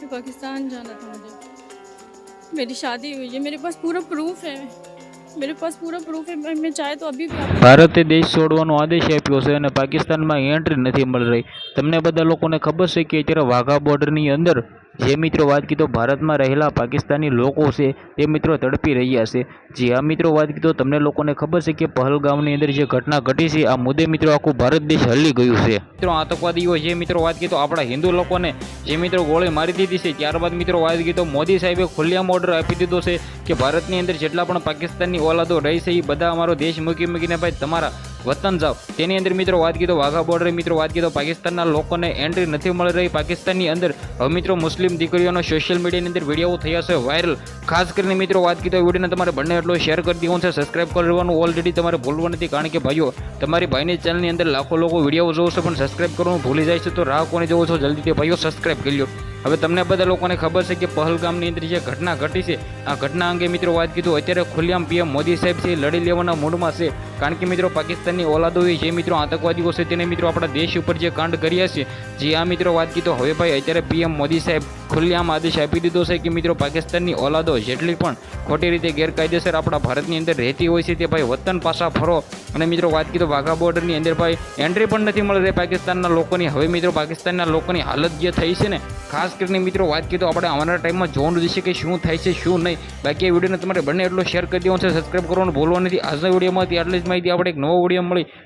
मुझे पाकिस्तान जाना था मुझे मेरी शादी हुई है मेरे पास पूरा प्रूफ है मेरे पास पूरा प्रूफ है मैं मैं चाहे तो अभी भी आपको ભારતે દેશ છોડવાનો આદેશ આપ્યો છે અને પાકિસ્તાનમાં એન્ટ્રી નથી મળી રહી તમને બધા લોકોને ખબર છે કે અત્યારે વાઘા બોર્ડરની અંદર જે મિત્રો વાત કીધો, ભારતમાં રહેલા પાકિસ્તાની લોકો છે, તે મિત્રો તડપી રહ્યા છે. જે આ મિત્રો વાત કીધો, તમને લોકોને ખબર છે કે પહલગામની અંદર જે ઘટના ઘટી છે, આ મુદ્દે મિત્રો આખું ભારત દેશ હલી ગયું છે. મિત્રો, આતંકવાદીઓ જે મિત્રો વાત કીધો, આપણા હિન્દુ લોકોને જે મિત્રો ગોળી મારી દીધી છે, ત્યારબાદ મિત્રો વાત કીધો, મોદી સાહેબે ખુલ્લામાં ઓર્ડર આપી દીધો છે કે ભારતની અંદર જેટલા પણ પાકિસ્તાનની ઓલાદો રહી છે, એ બધા અમારો દેશ મૂકી મૂકીને ભાઈ, તમારા વતન જાઓ. તેની અંદર મિત્રો વાત કીધો વાઘા બોર્ડરે મિત્રો વાત કીધો પાકિસ્તાનના લોકોને એન્ટ્રી નથી મળી રહી. પાકિસ્તાનની અંદર હવે મિત્રો મુસ્લિમ દીકરીઓનો સોશિયલ મીડિયાની અંદર વીડિયો થયા છે વાયરલ ખાસ કરીને મિત્રો વાત કીધો વિડીયોને તમારે બંને એટલો શેર કરી દેવું છે. સબસ્ક્રાઇબ કરવાનું ઓલરેડી તમારે ભૂલવું નથી કારણ કે ભાઈઓ, તમારી ભાઈની ચેનલની અંદર લાખો લોકો વીડિયો જોવો છે પણ સબસ્ક્રાઈબ કરવાનું ભૂલી જાય છે. તો રાહ કોને જોવો છો? જલ્દીથી ભાઈઓ સબસ્ક્રાઇબ કરી લો હવે તમને બધા લોકોને ખબર છે કે પહલગામની અંદર જે ઘટના ઘટી છે, આ ઘટના અંગે મિત્રો વાત કીધું, અત્યારે ખુલ્લામ પીએમ મોદી સાહેબ છે, લડી લેવાના મૂડમાં છે. કારણ કે મિત્રો પાકિસ્તાનની ઓલાદોએ જે મિત્રો આતંકવાદીઓ છે, તેને મિત્રો આપણા દેશ ઉપર જે કાંડ કર્યા છે, જે આ મિત્રો વાત કીધો, હવે ભાઈ અત્યારે પીએમ મોદી સાહેબ ખુલ્લેઆમ આદેશ આપી દીધો છે કે મિત્રો પાકિસ્તાનની ઓલાદો જેટલી પણ ખોટી રીતે ગેરકાયદેસર આપણા ભારતની અંદર રહેતી હોય છે તે ભાઈ વતન પાછા ફરો. અને મિત્રો વાત કીધો વાઘા બોર્ડરની અંદર ભાઈ એન્ટ્રી પણ નથી મળી રહી પાકિસ્તાનના લોકોની. હવે મિત્રો પાકિસ્તાનના લોકોની હાલત જે થઈ છે ને, ખાસ કરીને મિત્રો વાત કીધો આપણે આવનારા ટાઈમમાં જોવાનું જશે કે શું થાય છે, શું નહીં. બાકી એ વિડીયોને તમારે બંને એટલો શેર કરી દેવાનો છે સબસ્ક્રાઈબ કરવાનું ભૂલવા નથી. આજના વિડીયોમાંથી આટલી જ માહિતી. આપણે એક નવો વીડિયો મળી.